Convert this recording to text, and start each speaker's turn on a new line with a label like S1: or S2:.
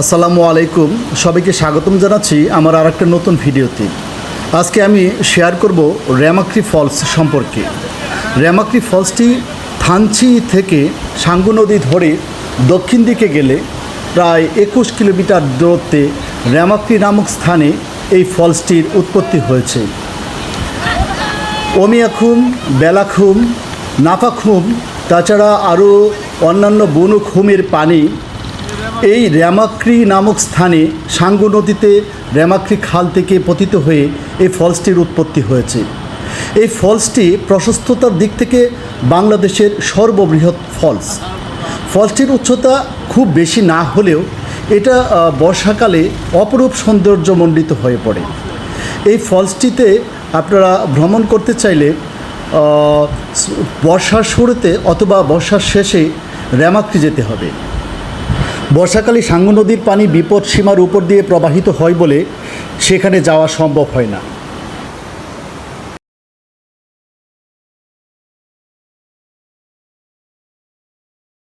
S1: আসসালামু আলাইকুম। সবাইকে স্বাগতম জানাচ্ছি আমার আর একটা নতুন ভিডিওতে। আজকে আমি শেয়ার করব র্যামাক্রি ফলস সম্পর্কে। র্যামাক্রি ফলসটি থানচি থেকে সাঙ্গু নদী ধরে দক্ষিণ দিকে গেলে প্রায় একুশ কিলোমিটার দূরত্বে র্যামাক্রি নামক স্থানে এই ফলসটির উৎপত্তি হয়েছে। ওমিয়াখুম বেলাখুম নাফাখুম তাছাড়া আরও অন্যান্য বনু খুমের পানি এই র্যামাক্রি নামক স্থানে সাঙ্গু নদীতে র্যামাক্রি খাল থেকে পতিত হয়ে এই ফলসটির উৎপত্তি হয়েছে। এই ফলসটি প্রশস্ততার দিক থেকে বাংলাদেশের সর্ববৃহৎ ফলস। ফলসটির উচ্চতা খুব বেশি না হলেও এটা বর্ষাকালে অপরূপ সৌন্দর্যমণ্ডিত হয়ে পড়ে। এই ফলসটিতে আপনারা ভ্রমণ করতে চাইলে বর্ষার শুরুতে অথবা বর্ষার শেষে র্যামাক্রি যেতে হবে। বর্ষাকালে সাঙ্গু নদীর পানি বিপদ সীমার উপর দিয়ে প্রবাহিত হয় বলে সেখানে যাওয়া সম্ভব হয় না।